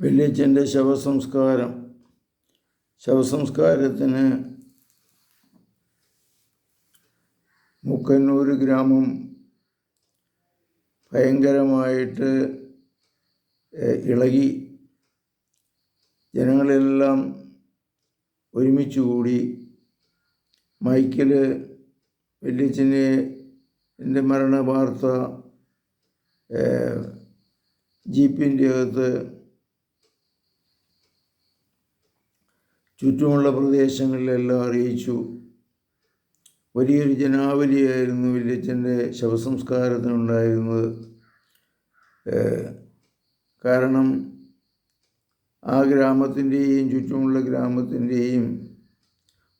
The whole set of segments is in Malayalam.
വല്യച്ഛന്റെ ശവസംസ്കാരം. ശവസംസ്കാരത്തിന് മുക്കന്നൂർ ഗ്രാമം ഭയങ്കരമായിട്ട് ഇളകി. ജനങ്ങളെല്ലാം ഒരുമിച്ച് കൂടി മൈക്കിൽ വല്യച്ഛനെ എന്റെ മരണ വാർത്ത ജീപ്പിന്റെ അകത്ത് ചുറ്റുമുള്ള പ്രദേശങ്ങളിലെല്ലാം അറിയിച്ചു. വലിയൊരു ജനാവലിയായിരുന്നു വല്യച്ഛന്റെ ശവസംസ്കാരത്തിനുണ്ടായിരുന്നത്. കാരണം ആ ഗ്രാമത്തിന്റെയും ചുറ്റുമുള്ള ഗ്രാമത്തിന്റെയും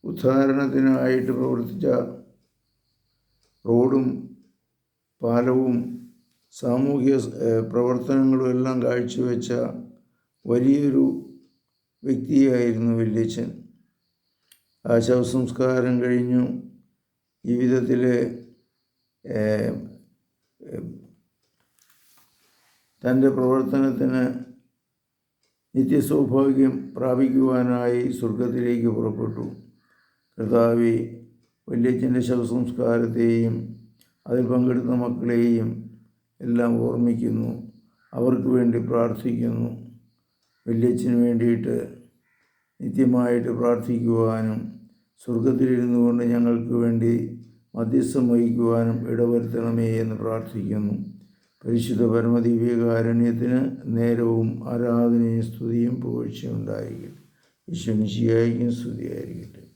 ഉദ്ധാരണത്തിനായിട്ട് പ്രവർത്തിച്ച റോഡും പാലവും സാമൂഹിക പ്രവർത്തനങ്ങളും എല്ലാം കാഴ്ചവെച്ച വലിയൊരു വ്യക്തിയായിരുന്നു വല്യച്ഛൻ. ആ ശവസംസ്കാരം കഴിഞ്ഞു ജീവിതത്തിൽ തന്റെ പ്രവർത്തനത്തിന് നിത്യസൗഭാഗ്യം പ്രാപിക്കുവാനായി സ്വർഗത്തിലേക്ക് പുറപ്പെട്ടു. കർത്താവി വല്യച്ഛന്റെ ശവസംസ്കാരത്തെയും അതിൽ പങ്കെടുത്ത മക്കളെയും എല്ലാം ഓർമ്മിക്കുന്നു. അവർക്ക് വേണ്ടി പ്രാർത്ഥിക്കുന്നു. വല്യച്ഛന് വേണ്ടിയിട്ട് നിത്യമായിട്ട് പ്രാർത്ഥിക്കുവാനും സ്വർഗത്തിലിരുന്നു കൊണ്ട് ഞങ്ങൾക്ക് വേണ്ടി മധ്യസ്ഥം വഹിക്കുവാനും ഇടവരുത്തണമേ എന്ന് പ്രാർത്ഥിക്കുന്നു. പരിശുദ്ധ പരമദിവ്യകാരുണ്യത്തിന് നേരവും ആരാധനയും സ്തുതിയും പുകഴ്ചയും ഉണ്ടായിരിക്കട്ടെ. ഈശ്വനിശിയായിരിക്കും സ്തുതിയായിരിക്കട്ടെ.